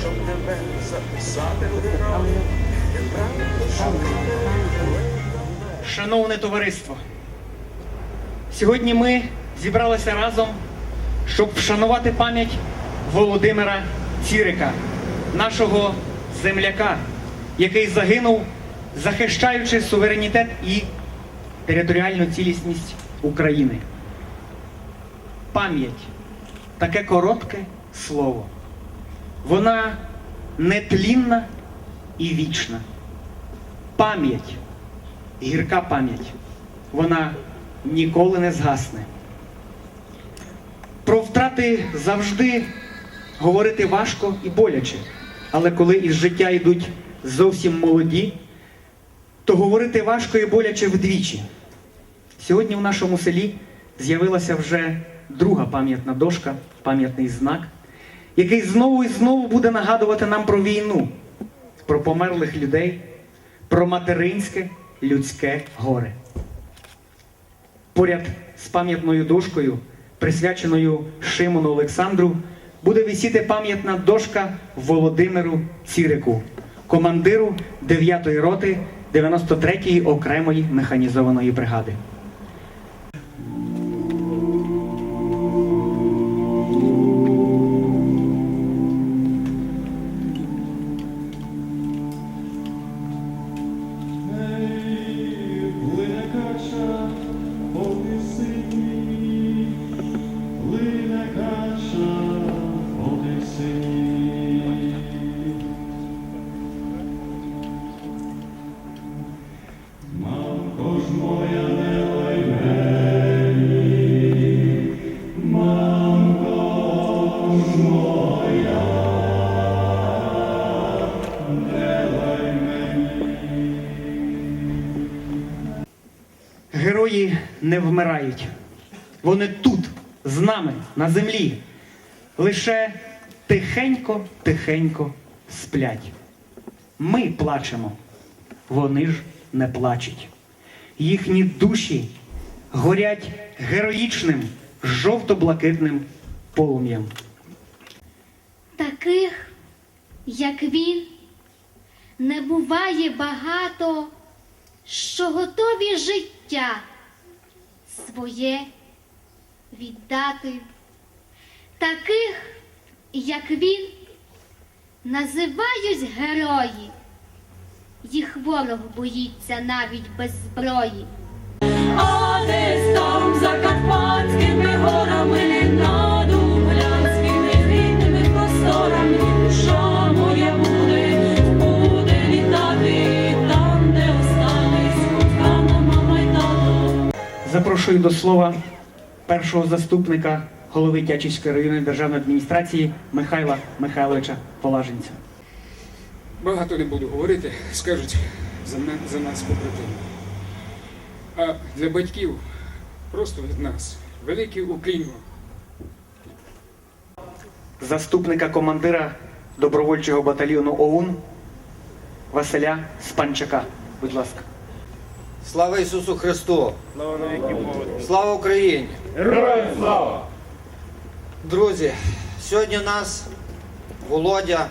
щоб тебе записати. Шановне товариство, сьогодні ми зібралися разом, щоб вшанувати пам'ять Володимира Цірика, нашого земляка, який загинув, захищаючи суверенітет і територіальну цілісність України. Пам'ять таке коротке слово. Вона нетлінна і вічна. Пам'ять гірка пам'ять. Вона ніколи не згасне. Про втрати завжди говорити важко і боляче. Але коли із життя йдуть зовсім молоді, то говорити важко і боляче вдвічі. Сьогодні в нашому селі з'явилася вже друга пам'ятна дошка, пам'ятний знак, який знову і знову буде нагадувати нам про війну, про померлих людей, про материнське людське горе. Поряд з пам'ятною дошкою, присвяченою Шимону Олександру, буде висіти пам'ятна дошка Володимиру Цірику, командиру 9-ї роти 93-ї окремої механізованої бригади. Не вмирають. Вони тут, з нами, на землі. Лише тихенько-тихенько сплять. Ми плачемо, вони ж не плачуть. Їхні душі горять героїчним жовто-блакитним полум'ям. Таких, як він, не буває багато, що готові життя своє віддати. Таких, як він, називають герої. Їх ворог боїться навіть без зброї. Запрошую до слова першого заступника голови Тячівської районної державної адміністрації Михайла Михайловича Полаженця. Багато не буду говорити, скажуть за, на- за нас побратими. А для батьків просто від нас великий уклін заступника командира добровольчого батальйону ОУН Василя Спанчака. Будь ласка. Слава Ісусу Христу! Слава Україні! Героям слава! Друзі, сьогодні нас Володя,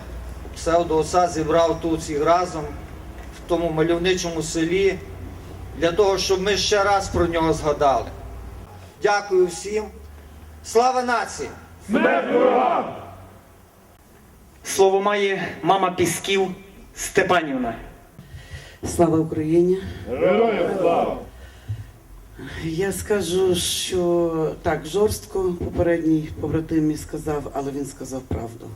псевдооса, зібрав тут всіх разом в тому мальовничому селі для того, щоб ми ще раз про нього згадали. Дякую всім. Слава нації! Слово має мама Пісків Степанівна. Слава Україні! Героям слава! Я скажу, що так, жорстко попередній побратим мій сказав, але він сказав правду.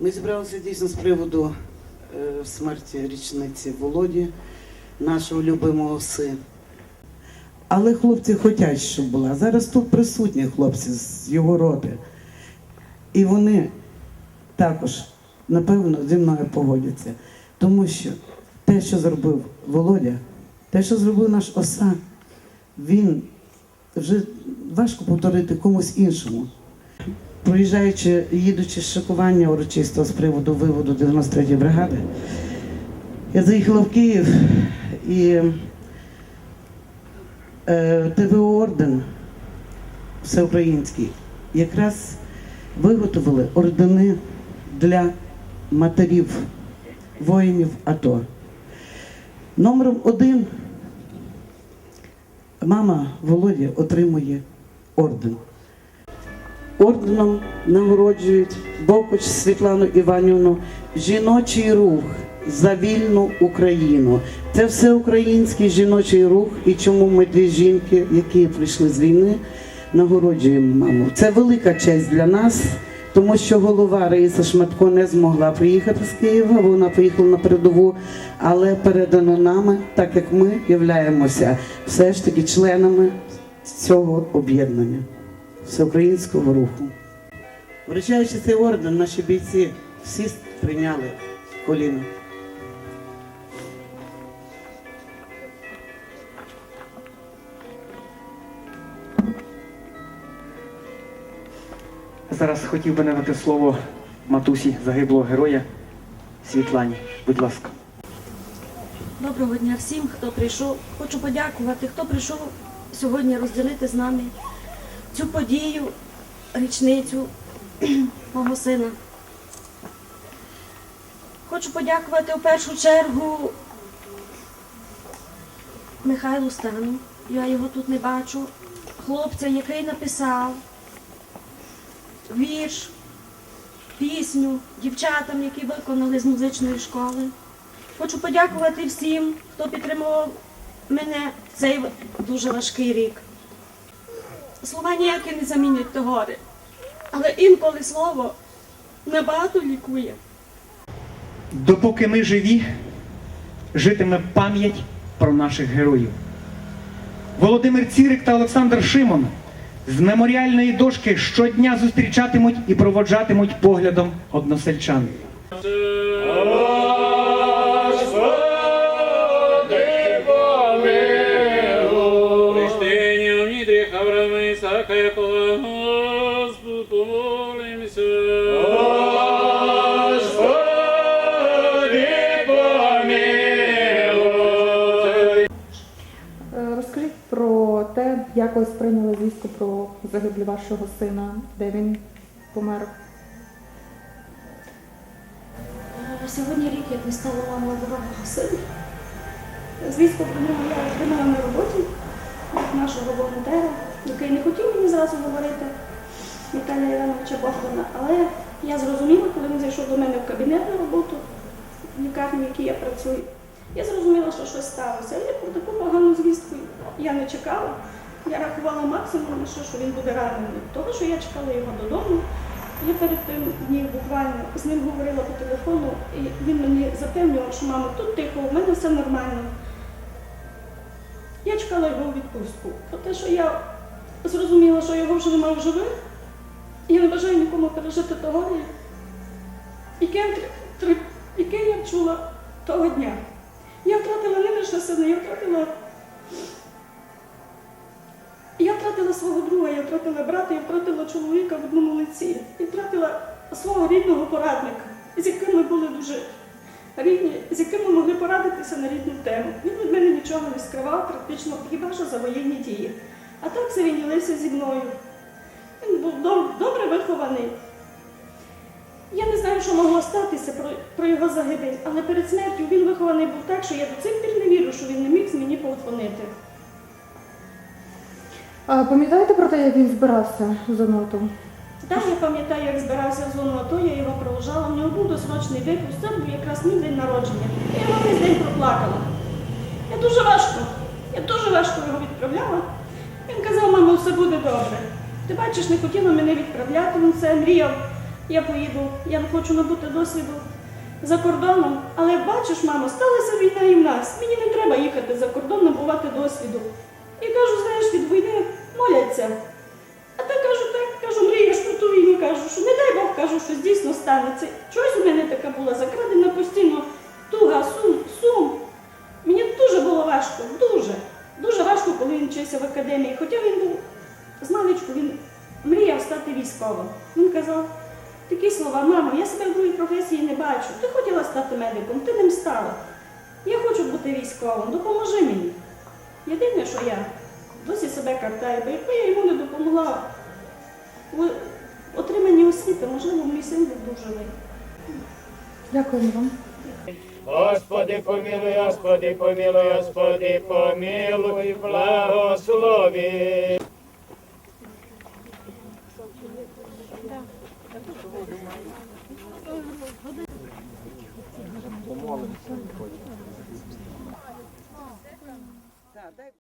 Ми зібралися дійсно з приводу е, смерті річниці Володі, нашого любимого сина. Але хлопці хочуть, щоб була. Зараз тут присутні хлопці з його роти. І вони також, напевно, зі мною погодяться. Тому що те, що зробив Володя, те, що зробив наш оса, він вже важко повторити комусь іншому. Проїжджаючи, їдучи з шокування урочистого з приводу виводу 93-ї бригади, я заїхала в Київ і Е, ТВО орден всеукраїнський якраз виготовили ордени для матерів воїнів АТО. Номером один мама Володі отримує орден. Орденом нагороджують Бокоч Світлану Іванівну жіночий рух за вільну Україну. Це всеукраїнський жіночий рух, і чому ми дві жінки, які прийшли з війни, нагороджуємо маму. Це велика честь для нас, тому що голова Раїса Шматко не змогла приїхати з Києва. Вона поїхала на передову, але передано нами, так як ми являємося все ж таки членами цього об'єднання всеукраїнського руху. Вручаючи цей орден, наші бійці всі прийняли коліна. Зараз хотів би надати слово матусі загиблого героя Світлані. Будь ласка. Доброго дня всім, хто прийшов. Хочу подякувати, хто прийшов сьогодні розділити з нами цю подію, річницю мого сина. Хочу подякувати у першу чергу Михайлу Стану. Я його тут не бачу. Хлопця, який написав вірш, пісню, дівчатам, які виконали з музичної школи. Хочу подякувати всім, хто підтримував мене в цей дуже важкий рік. Слова ніякі не замінять то горе, але інколи слово набагато лікує. Допоки ми живі, житиме пам'ять про наших героїв. Володимир Цірик та Олександр Шимон з меморіальної дошки щодня зустрічатимуть і проводжатимуть поглядом односельчан. В Ісака, Якова, ви звістку про загиблі вашого сина, де він помер. Е, Сьогодні рік, як не стало мого дорогого сина. Звістку про нього я отримала на роботі від нашого волонтера, який не хотів мені зразу говорити Віталія Івановича Богдана, але я зрозуміла, коли він зайшов до мене в кабінет на роботу, в лікарні, в якій я працюю. Я зрозуміла, що щось сталося. Але про таку погану звістку я не чекала. Я рахувала максимум, що, що він буде ранений. Того, що я чекала його додому. Я перед тим днів буквально з ним говорила по телефону, і він мені запевнював, що мамо, тут тихо, у мене все нормально. Я чекала його у відпустку. Про те, що я зрозуміла, що його вже немає в живих, я не бажаю нікому пережити того, яке, яке я чула того дня. Я втратила не лише сина, я втратила. Втратила свого друга, я втратила брата, я втратила чоловіка в одному лиці. Я втратила свого рідного порадника, з яким ми були дуже рідні, з яким ми могли порадитися на рідну тему. Він від мене нічого не скривав, практично хіба що за воєнні дії. А так все зі мною. Він був добре вихований. Я не знаю, що могло статися про, про його загибель, але перед смертю він вихований був так, що я до цих пір не вірю, що він не міг мені подзвонити. А пам'ятаєте про те, як він збирався з ноту? Так, я пам'ятаю, як збирався в зону я його провожала, в нього був досрочний випуск, це був якраз мій день народження. Я його весь день проплакала. Я дуже важко, я дуже важко його відправляла. Він казав, мамо, все буде добре. Ти бачиш, не хотіла мене відправляти, він все мріяв. Я поїду, я хочу набути досвіду за кордоном. Але бачиш, мамо, сталася війна і в нас. Мені не треба їхати за кордон набувати досвіду. І кажу, знаєш, від війни моляться. А та кажу, так, кажу, мрієш про ту війну, кажу, що не дай Бог, кажу, що дійсно станеться. Чогось у мене така була закрадена постійно туга, сум, сум. Мені дуже було важко, дуже. Дуже важко, коли він вчився в академії. Хоча він був з маличку, він мріяв стати військовим. Він казав такі слова, мамо, я себе в другій професії не бачу. Ти хотіла стати медиком, ти ним стала. Я хочу бути військовим, допоможи мені. Єдине, що я досі себе картає, бо якби я йому не допомогла в отриманні освіти, можливо, мій син був живий. Дякуємо вам. Господи, помилуй, Господи, помилуй, Господи, помилуй, благослови. Помолимося.